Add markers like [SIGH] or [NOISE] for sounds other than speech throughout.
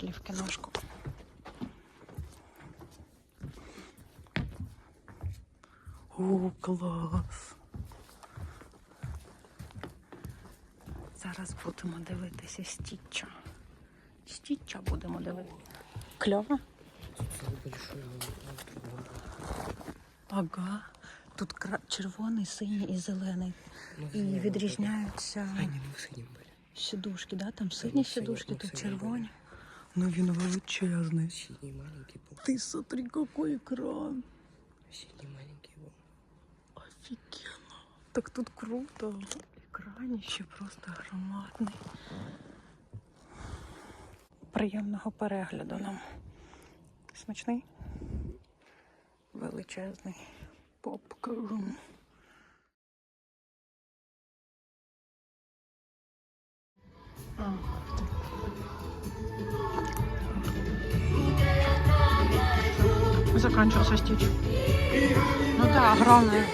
Пошли в киношку. О, клас. Зараз будемо дивитися стіччя. Стіччя будемо дивитися. Кльово? Ага. Тут кра- червоний, синій і зелений. І відрізняються ним сідушки, да? Там сині сідушки, ну, тут червоні. Ну він величезний. Синий маленький был. Ти смотри, який екран. Синий маленький был. Офігенно. Так тут круто. Екраніще просто громадний. Приємного перегляду нам. Смачний? Величезний попкорн. А, Заканчивался стич. Ну да, огромный.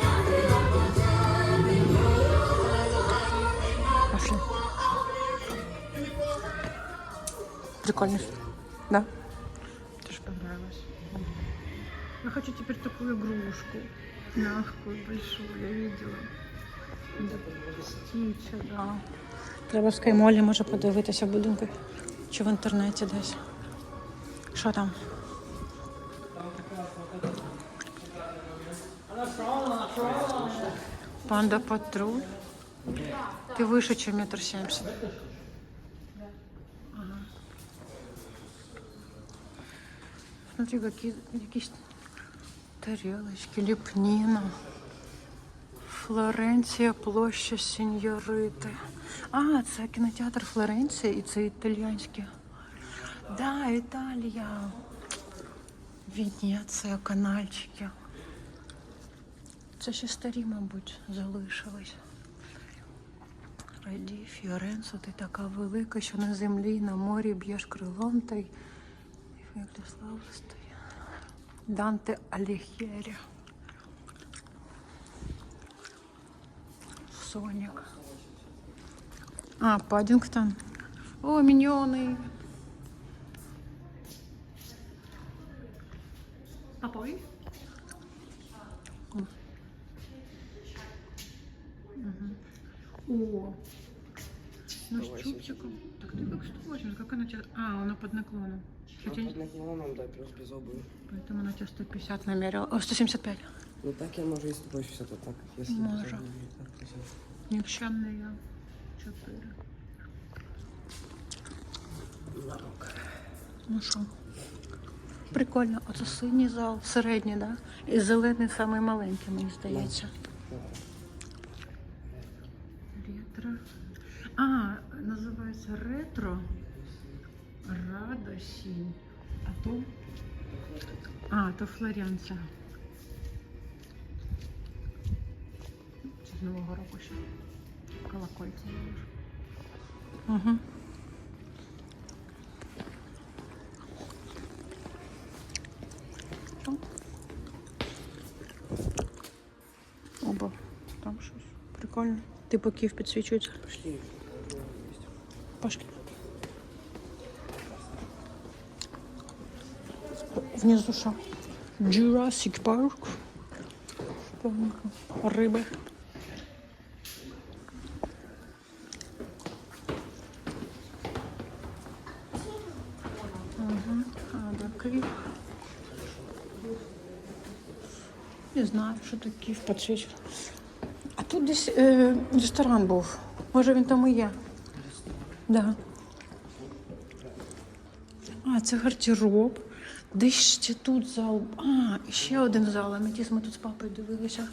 Пошли. Прикольно. Да? Тебе понравилось? Я хочу теперь такую игрушку. Мягкую, большую, я видела. Стіча, да. Треба в скаймолі, може подивитися в будинку. Чи в інтернеті десь. Що там? Панда патруль. Ты выше, чем метр семьдесят. Смотри, какие, якісь тарелочки, ліпніна. Флоренція, площа Сіньорити. А, це кінотеатр Флоренція і це італійське. Да, Італія. Венеція, канальчики. Це ще старі, мабуть, залишились. Раді, Фіоренцо, ти така велика, що на землі, на морі б'єш крилом та й як для слави стає. Данте Алігєрі. Сонік. А, Паддінгтон. О, міньйони. А О, ну с 180. чубчиком. Так ты как 180, как она тебя... А, она под наклоном. Ну, Хотя- под наклоном, да, плюс без обуви. Поэтому она тебя 150 намерила. О, 175. Ну так я можу і 180, а так, якщо без обуви, так. Нікчемний 4. Ларок. Ну що? Прикольно. Оце синій зал, середній, да? І зелений самий маленький, мені здається. Радосінь. А то. А, то Флоренція. Це з Нового року ще. Колокольці. Угу. Оба. Там щось. Прикольно. Типу Київ підсвічується. Пошли. Пошли. Внизу що? Jurassic Park. Риби. Ага. А, да, Київ. Не знаю, що таке Київ підсвічує. А тут десь е, ресторан був. Може він там і є. Да. А, це гардероб. Десь ще тут зал. А, ще один зал. Аметіс, ми тут з папою дивилися.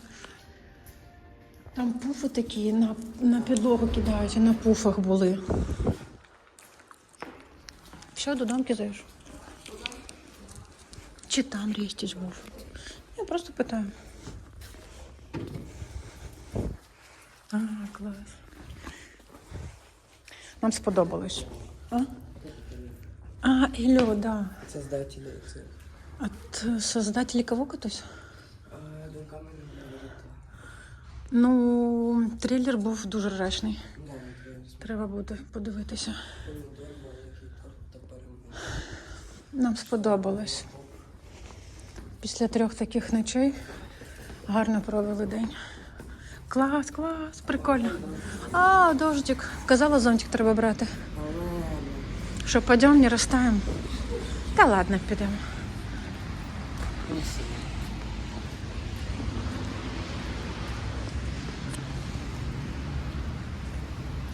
Там пуфи такі на, на підлогу кидають, на пуфах були. Все, додому кидаєш. Чи там рістіч був? Я просто питаю. А, клас. Нам сподобалось. А? А, Ілло, да. Создатели це. От э, создателей кого мене говорить. Ну, трейлер був дуже я Треба буде подивитися. Нам сподобалось. Після трьох таких ночей гарно провели день. Клас, клас, прикольно. А, дождик. Казала, зонтик треба брати. Що, пойдемо, не розтаємо? Та ладно, підемо.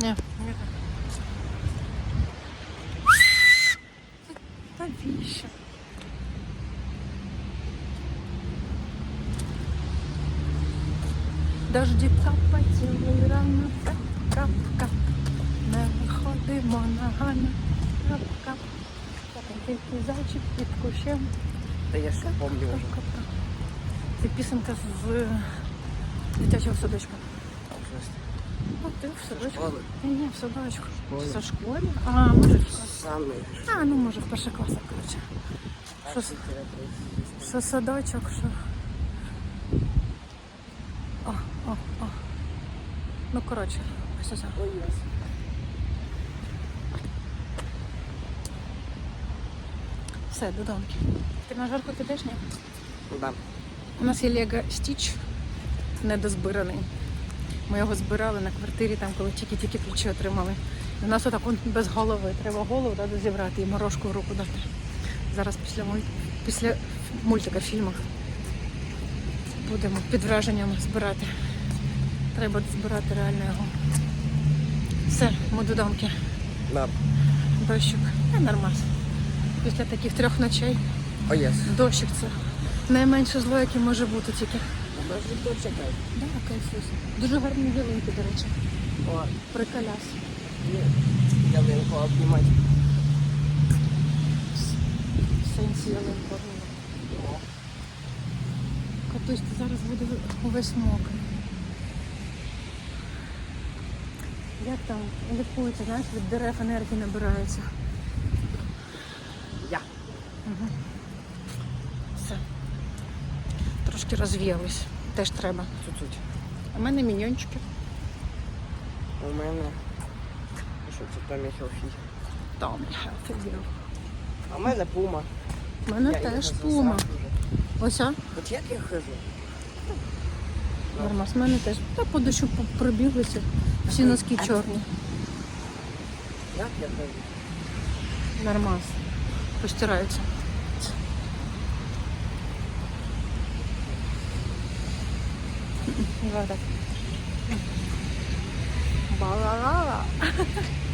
Ні. Навіщо? Дожді капатіли рано, кап, кап, кап. Не виходимо на гану, Кап, кап. Тільки зайчик під кущем. Да я помню уже. Кап-кап-кап. Це пісенька з дитячого садочка. Ну, ти в садочку. Школи. Ні, ні, в садочку. Школи. Це в школі? А, може в класі. А, ну може в перший клас, коротше. Що, що садочок, що. О, о, о. Ну, коротше, ось ось. Ой, yes. Все, додому. Ти на жарку підеш, ні? Да. У нас є Лего Стіч недозбираний. Ми його збирали на квартирі, там, коли тільки-тільки ключі отримали. У нас отак он без голови. Треба голову да, зібрати і морожку в руку дати. Зараз після, після мультика фільму будемо під враженнями збирати. Треба збирати реально його. Все, ми додомки. Да. Дощик. Нормас. Після таких трьох ночей Ой, yes. дощик це найменше зло, яке може бути тільки. Кто чекай. Да, кайфусь. Дуже гарні ялинки, до речі. О, Приколяс. нет. Я легко обнимать. В сенсі ялинку. Катусь, ти зараз буде увесь мокрий. Як там лікується, знаєш, від дерев енергії набирається. Я. Угу. Все. Трошки розвіялись. Теж треба. Чуть-чуть. У мене міньончики. У мене. Що це там Хелфі? Там офігел. А в мене пума. У мене Я теж пума. Ось а? От як я хожу? Нормас, в мене теж. Та по дощу пробіглися. Всі носки чорні. Як я хожу? Нормас. Постираються. Балалала. [LAUGHS]